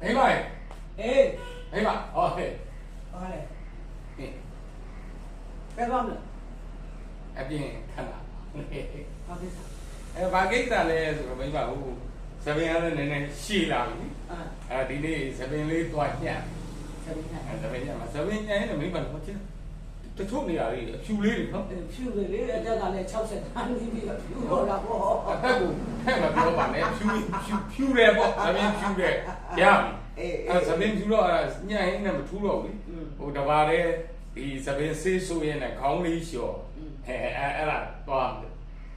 မိမရေအေးမိမဟောဟဲ့ဟာလေဟင်ဘယ်ကောင်းလဲအပြင်ခဏဟာကိစ္စအဲဘာကိစ္စလဲဆိုတော့မိမဟိုသပင်ရတဲ့နည်းနည်းရှည်လာပြီအာအဲဒီနေ့သပင်လေးသွားညံ့ဆက်ပြီးနိုင်အဲသပင်ညံ့မှာသပင်ညံ့ရင်မိမလည်းမချင်း တချို့နေရာလေးအဖြူလေးတွေနော်ဖြူလေလေအတက်ကလည်း60တန်းနေပြီဖြူတော့လာပေါ့အသက်ကိုဟဲ့မပြောပါနဲ့ဖြူဖြူဖြူတယ်ပေါ့သပင်ဖြူတယ်ရပြီအေးအဲသပင်ဖြူတော့အဲ့ဒါညံ့ရင်လည်းမထူးတော့ဘူးဟိုတပါးတဲ့ဒီသပင်ဆေးဆိုးရင်လည်းခေါင်းလေးလျှော်အဲအဲအဲ့ဒါသွား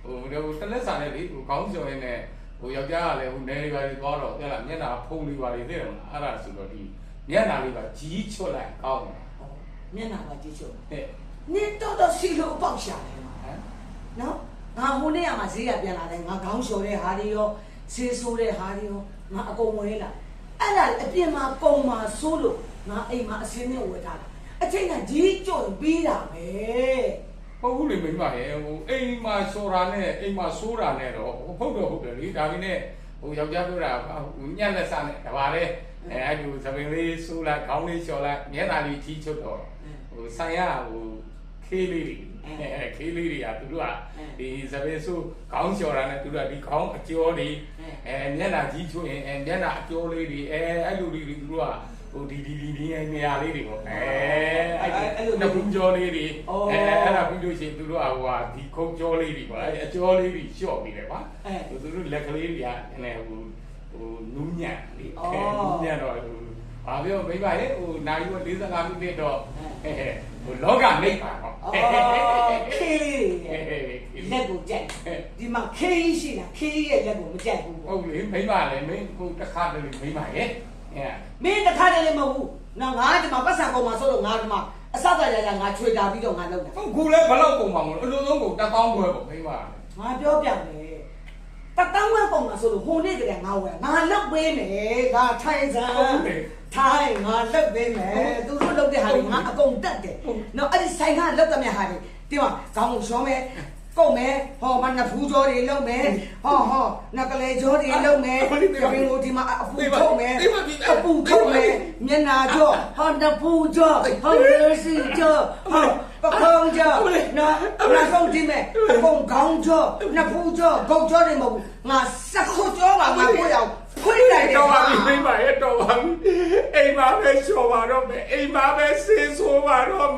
ဟိုဒီတလက်စာနဲ့လေဟိုခေါင်းလျှော်ရင်လည်းဟိုယောက်ျားကလည်းဟိုနယ်လေးပါလေးသွားတော့တဲ့လားမျက်နှာဖုံးလေးပါလေးသိတယ်မလားအဲ့ဒါဆိုတော့ဒီမျက်နှာလေးပါကြီးချွတ်လိုက်ကောင်းတယ် မျက်နှာပါကြည့်ချုပ်ဟဲ့နင်းတော့တော့စီလို့ပေါက်ရှာတယ်မှာဟမ်နော်ငါဟိုနေ့ကမှဈေးရပြန်လာတယ်ငါခေါင်းလျှော်တဲ့ဟာတွေရောဈေးဆိုးတဲ့ဟာတွေရောငါအကုန်ဝဲလာအဲ့ဒါအပြင်မှာပုံမှာဆိုးလို့ငါအိမ်မှာအစင်းနဲ့ဝယ်ထားတာအချိန်ကဒီကြုံပြီးတာပဲပုတ်ဘူးလေမိမရဲ့ဟိုအိမ်မှာဆော်တာနဲ့အိမ်မှာဆိုးတာနဲ့တော့ဟုတ်တော့ဟုတ်တယ်လေဒါပေမဲ့ ဟိုယောက်ျားပြောတာဟိုညက်လက်စားနဲ့တပါးလေအဲအဲ့ဒီသပင်လေးဆိုးလိုက်ခေါင်းလေးလျှော်လိုက်မျက်နှာလေးကြီးချွတ်တော့ဟိုဆိုင်ရဟိုခေးလေးတွေအဲခေးလေးတွေကသူတို့ကဒီသပင်ဆိုးခေါင်းလျှော်တာနဲ့သူတို့ကဒီခေါင်းအကျော်တွေအဲမျက်နှာကြီးချွတ်ရင်အဲမျက်နှာအကျော်လေးတွေအဲအဲ့လိုလေးတွေသူတို့က ဟိုဒီဒီဒီဒီနေရာလေးတွေပေါ့အဲအဲ့လိုနှစ်ဘူးကျော်လေးတွေအဲအဲ့ဒါပြီးလို့ရှိရင်သူတို့ကဟိုဟာဒီခုံကျော်လေးတွေပေါ့အဲအကျော်လေးတွေလျှော့ပြီးတယ်ကွာအဲသူတို့လက်ကလေးတွေကလည်းဟိုဟိုနူးညံ့လေအဲနူးညံ့တော့ဟိုဘာပြောမိမရဲ့ဟိုနိုင်ရော45မိနစ်တော့ဟဲ့ဟိုလောကနေပါဟောအော်ခေးလေးတွေလက်ကိုကြိုက်ဒီမှာခေးရှိတာခေးရဲ့လက်ကိုမကြိုက်ဘူးဟုတ်လေမိမလည်းမင်းဟိုတစ်ခါတည်းမိမရဲ့အဲ မင်းတစ်ခါတည်းလည်းမဟုတ်ဘူးနော်ငါဒီမှာပတ်စံကုန်မှာဆိုတော့ငါဒီမှာအစသာရရငါချွေတာပြီးတော့ငါလုပ်တာဟုတ်ခုလည်းဘလောက်ပုံမှာမလို့အလိုဆုံးကိုတက်ကောင်းပွဲပေါ့မိမငါပြောပြမယ်တတောင်းဝဲပုံမှာဆိုလို့ဟိုနေ့ကလေးငါဝယ်ငါလုတ်ပေးမယ်ငါထိုင်စမ်းထိုင်ငါလုတ်ပေးမယ်သူတို့လုတ်တဲ့ဟာတွေငါအကုန်တက်တယ်နော်အဲ့ဒီဆိုင်ကလုတ်တဲ့မြတ်ဟာတွေဒီမှာခေါင်းကိုရှောမယ် ကုတ်မယ်ဟောမနဖူးကြောတွေလုံမယ်ဟောဟောနကလေးကြောတွေလုံမယ်ခရင်ကိုဒီမှာအပူထုတ်မယ်အပူထုတ်မယ်မျက်နာကြောဟောနဖူးကြောဟောရစီကြောဟောပကုံးကြောနော်နာဆုံးဒီမဲ့အကုန်ခေါင်းကြောနဖူးကြောဂုတ်ကြောတွေမဟုတ်ဘူးငါစက်ခုကြောပါငါကိုရအောင်ဖွင့်လိုက်တယ်တော့ပါပြီမိမရဲ့တော့ပါပြီအိမ်မှာပဲချော်ပါတော့မယ်အိမ်မှာပဲဆေးဆိုးပါတော့မယ်လို့